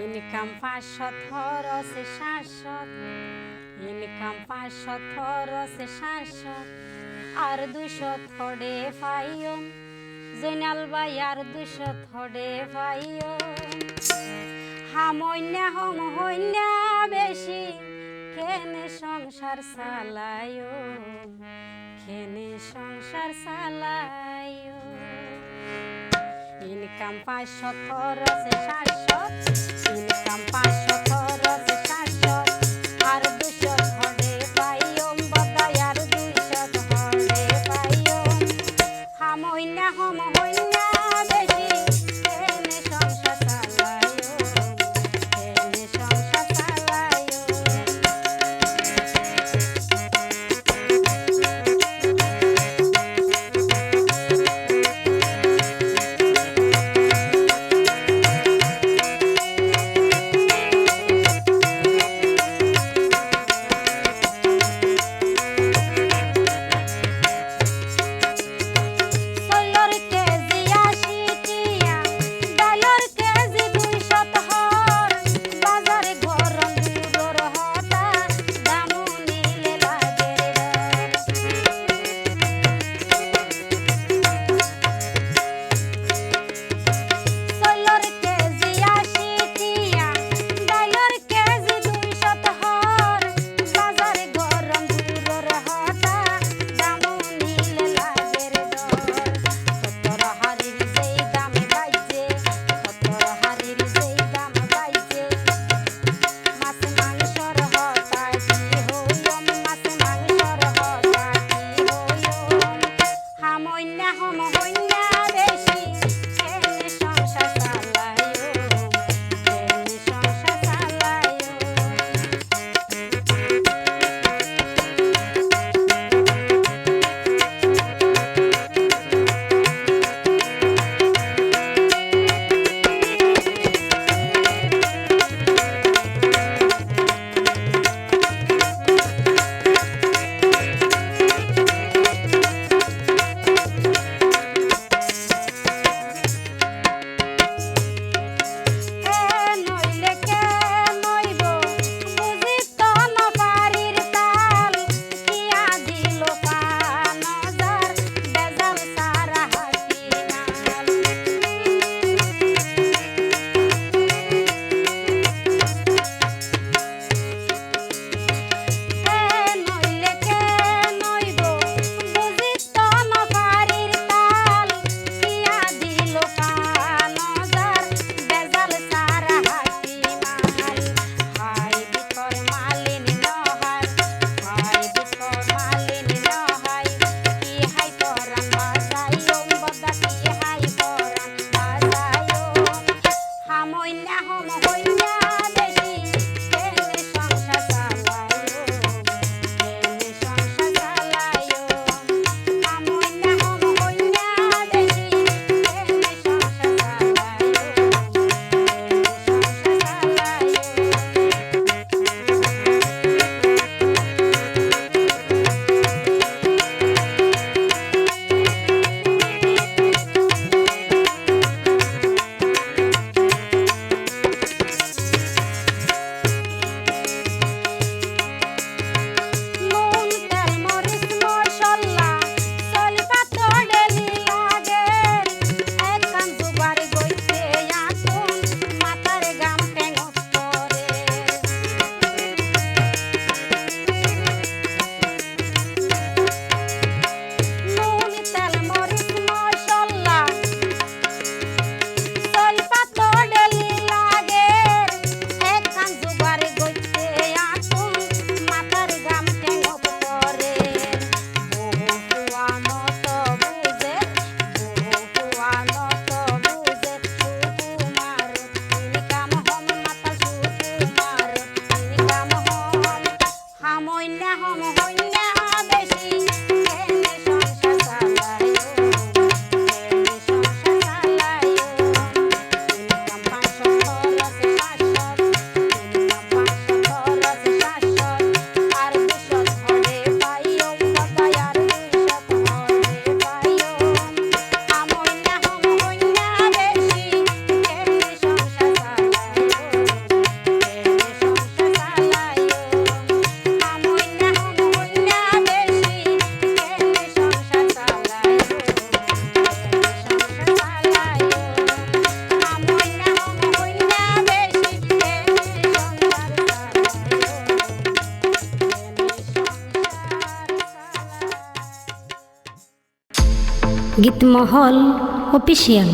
Income পাঁচশো থরসে সাতশো। Income পাঁচশো থরসে সাতশো। আর দুশো থডে পাইও। জৈনাল বাই আর দুশো থরে পাইও। হামন্যা হম হন্যা বেশি। খেনে সংসার চালায়ও খেনে সংসার চালায়ও ইনকাম পাঁচশো থরসে সাতশো। বেশি সংসার গীতমহল অফিসিয়াল।